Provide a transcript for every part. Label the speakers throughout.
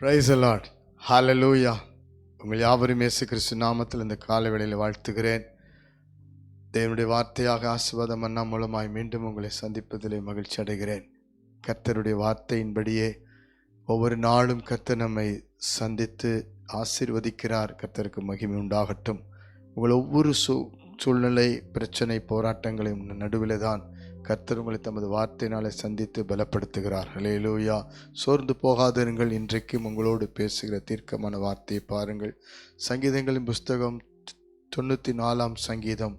Speaker 1: Price allot ஹalleluya உங்கள் யாவரும் இயேசு கிறிஸ்து நாமத்தில் இந்த காலை வேளையில் வாழ்த்துகிறேன். தேவனுடைய வார்த்தையாக ஆசிர்வாதம் அண்ணா மூலமாய் மீண்டும் உங்களை சந்திப்பதிலே மகிழ்ச்சி அடைகிறேன். கர்த்தருடைய வார்த்தையின்படியே ஒவ்வொரு நாளும் கர்த்தர் நம்மை சந்தித்து ஆசீர்வதிக்கிறார். கர்த்தருக்கு மகிமை உண்டாகட்டும். உங்கள் ஒவ்வொரு சூ சூழ்நிலை பிரச்சனை போராட்டங்களின் நடுவில் தான் கர்த்தர் உங்களை தமது வார்த்தையினாலே சந்தித்து பலப்படுத்துகிறார். ஹலேலூயா சோர்ந்து போகாதிருங்கள். இன்றைக்கும் உங்களோடு பேசுகிற தீர்க்கமான வார்த்தையை பாருங்கள். சங்கீதங்களின் புஸ்தகம் தொண்ணூற்றி நாலாம் சங்கீதம்.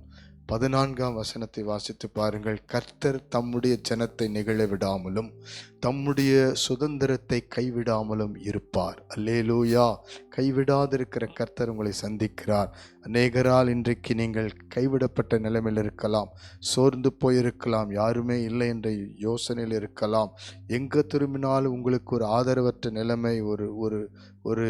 Speaker 1: பதினான்காம் வசனத்தை வாசித்து பாருங்கள். கர்த்தர் தம்முடைய ஜனத்தை நிகழ விடாமலும் தம்முடைய சுதந்திரத்தை கைவிடாமலும் இருப்பார். அல்லேலூயா. கைவிடாதிருக்கிற கர்த்தர் உங்களை சந்திக்கிறார். அநேகரால் இன்றைக்கு நீங்கள் கைவிடப்பட்ட நிலைமையில் இருக்கலாம். சோர்ந்து போயிருக்கலாம். யாருமே இல்லை என்ற யோசனையில் இருக்கலாம். எங்கே திரும்பினாலும் உங்களுக்கு ஒரு ஆதரவற்ற நிலைமை ஒரு ஒரு ஒரு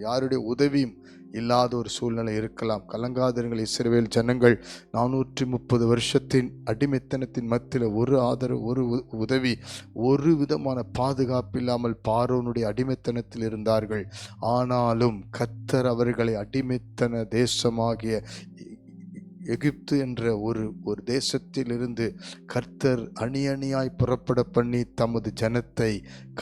Speaker 1: யாருடைய உதவியும் இல்லாத ஒரு சூழ்நிலை இருக்கலாம். கலங்காதிருங்கள் இஸ்ரவேல் ஜனங்கள். நானூற்றி முப்பது வருஷத்தின் அடிமைத்தனத்தின் மத்தியில் ஒரு ஆதரவு ஒரு உ- உதவி ஒரு விதமான பாதுகாப்பு இல்லாமல் பார்வோனுடைய அடிமைத்தனத்தில் இருந்தார்கள். ஆனாலும் கத்தர் அவர்களை அடிமைத்தன தேசமாகிய எகிப்து என்ற ஒரு ஒரு தேசத்திலிருந்து கர்த்தர் அணி அணியாய் புறப்பட பண்ணி தமது ஜனத்தை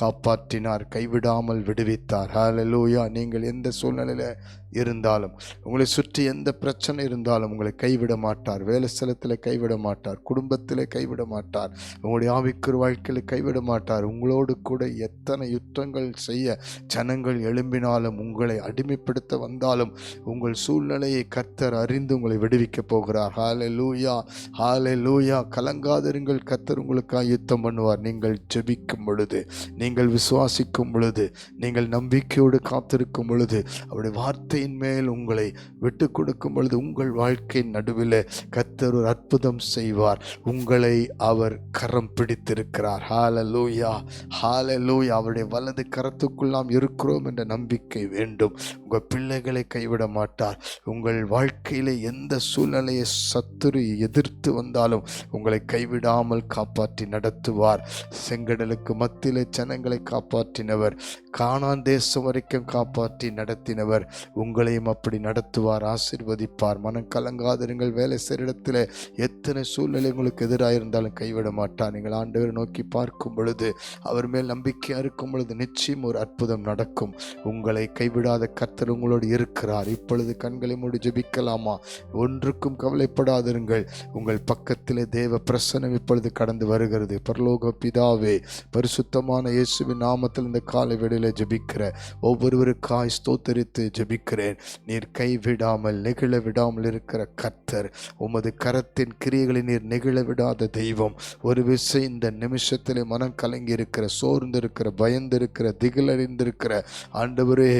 Speaker 1: காப்பாற்றினார் கைவிடாமல் விடுவித்தார். ஹாலலூயா நீங்கள் எந்த சூழ்நிலையில் இருந்தாலும் உங்களை சுற்றி எந்த பிரச்சனை இருந்தாலும் உங்களை கைவிட மாட்டார். வேலை ஸ்தலத்தில் கைவிட மாட்டார். குடும்பத்தில் கைவிட மாட்டார். உங்களுடைய ஆவிக்குறு வாழ்க்கையில் கைவிட மாட்டார். உங்களோடு கூட எத்தனை யுத்தங்கள் செய்ய ஜனங்கள் எழும்பினாலும் உங்களை அடிமைப்படுத்த வந்தாலும் உங்கள் சூழ்நிலையை கர்த்தர் அறிந்து உங்களை விடுவிக்கப் போகிறார். ஹாலே லூயா ஹாலே லூயா கலங்காதிருங்கள். கத்தர் உங்களுக்காக யுத்தம் பண்ணுவார். நீங்கள் ஜெபிக்கும் பொழுது நீங்கள் விசுவாசிக்கும் பொழுது நீங்கள் நம்பிக்கையோடு காத்திருக்கும் பொழுது அவருடைய வார்த்தையின் மேல் உங்களை விட்டு கொடுக்கும் பொழுது உங்கள் வாழ்க்கையின் நடுவில் கத்தர் ஒரு அற்புதம் செய்வார். உங்களை அவர் கரம் பிடித்திருக்கிறார். ஹால லூயா ஹால லூயா அவருடைய வலது கரத்துக்குள் நாம் இருக்கிறோம் என்ற நம்பிக்கை வேண்டும். உங்கள் பிள்ளைகளை கைவிட மாட்டார். உங்கள் வாழ்க்கையில் எந்த சூழ்நிலை சூழ்நிலையை சத்துரு எதிர்த்து வந்தாலும் உங்களை கைவிடாமல் காப்பாற்றி நடத்துவார். செங்கடலுக்கு மத்தியிலே ஜனங்களை காப்பாற்றினவர் காணான் தேசம் வரைக்கும் காப்பாற்றி நடத்தினவர். உங்களையும் அப்படி நடத்துவார் ஆசிர்வதிப்பார். மனம் கலங்காதிருங்கள் வேலை செய்கிற எத்தனை சூழ்நிலை உங்களுக்கு எதிராக இருந்தாலும் கைவிட மாட்டார். நீங்கள் ஆண்டவரை நோக்கி பார்க்கும் பொழுது அவர் மேல் நம்பிக்கையாக இருக்கும் பொழுது நிச்சயம் ஒரு அற்புதம் நடக்கும். உங்களை கைவிடாத கர்த்தர் உங்களோடு இருக்கிறார். இப்பொழுது கண்களை மூடி ஜெபிக்கலாமா? ஒன்றுக்கும் கவலைப்படாதிருங்கள். உங்கள் பக்கத்திலே தேவ பிரசனம் இப்பொழுது கடந்து வருகிறது. பரலோக பிதாவே பரிசுத்தமான இயேசுவின் நாமத்தில் இந்த காலை வெளியில் ஜெபிக்கிற ஒவ்வொருவருக்காய் ஸ்தோத்தரித்து ஜெபிக்கிறேன். நீர் கைவிடாமல் நெகிழ விடாமல் இருக்கிற கர்த்தர் உமது கரத்தின் கிரியைகளை நீர் நெகிழ விடாத தெய்வம் ஒரு விசை இந்த நிமிஷத்திலே மனம் கலங்கி இருக்கிற சோர்ந்து இருக்கிற பயந்து திகிலறிந்திருக்கிற ஆண்டவரே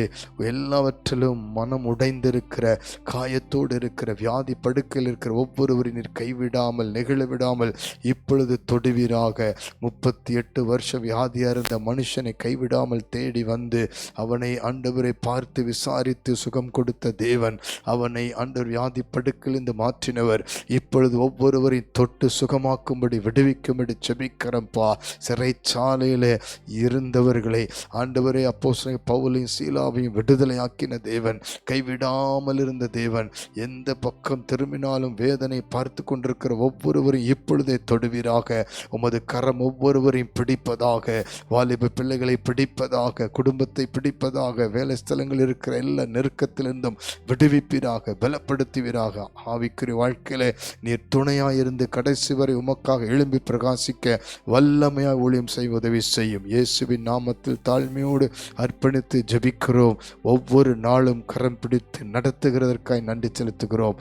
Speaker 1: எல்லாவற்றிலும் மனம் உடைந்திருக்கிற காயத்தோடு இருக்கிற வியாதி படுக்கையில் இருக்கிற ஒவ்வொருவரின் நீர் கைவிடாமல் நெகிழ விடாமல் இப்பொழுது தொடுவீராக. முப்பத்தி எட்டு வருஷ வியாதியாக இருந்த மனுஷனை கைவிடாமல் தேடி வந்து அவனை ஆண்டவரை பார்த்து விசாரித்து சுகம் கொடுத்த தேவன். அவனை ஆண்டவர் வியாதி படுக்கிலிருந்து மாற்றினவர். இப்பொழுது ஒவ்வொருவரையும் தொட்டு சுகமாக்கும்படி விடுவிக்கும்படி செபிக்கிறப்பா சிறைச்சாலையிலே இருந்தவர்களை ஆண்டவரே அப்போ பவுலையும் சீலாவையும் விடுதலையாக்கின தேவன். கைவிடாமல் இருந்த தேவன். எந்த பக்கம் திரு திரும்பினாலும் வேதனை பார்த்து கொண்டிருக்கிற ஒவ்வொருவரும் இப்பொழுதே தொடுவீராக. உமது கரம் ஒவ்வொருவரையும் பிடிப்பதாக வாலிப பிள்ளைகளை பிடிப்பதாக குடும்பத்தை பிடிப்பதாக வேலை ஸ்தலங்களில் இருக்கிற எல்லா நெருக்கத்திலிருந்தும் விடுவிப்பீராக பலப்படுத்துவீராக. ஆவிக்குரிய வாழ்க்கையில நீர் துணையாயிருந்து கடைசி வரை உமக்காக எழும்பி பிரகாசிக்க வல்லமையாக ஊழியம் செய்ய உதவி செய்யும். இயேசுவின் நாமத்தில் தாழ்மையோடு அர்ப்பணித்து ஜபிக்கிறோம். ஒவ்வொரு நாளும் கரம் பிடித்து நடத்துகிறதற்காய் நன்றி செலுத்துகிறோம்.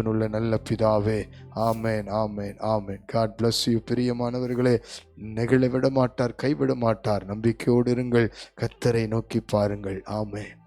Speaker 1: ஜீவனுள்ள நல்ல பிதாவே. ஆமேன் ஆமேன் ஆமேன். காட் பிளஸ் யூ பிரியமானவர்களே. நெகிழ விட மாட்டார் கைவிட மாட்டார் நம்பிக்கையோடு இருங்கள். கத்தரை நோக்கி பாருங்கள். ஆமேன்.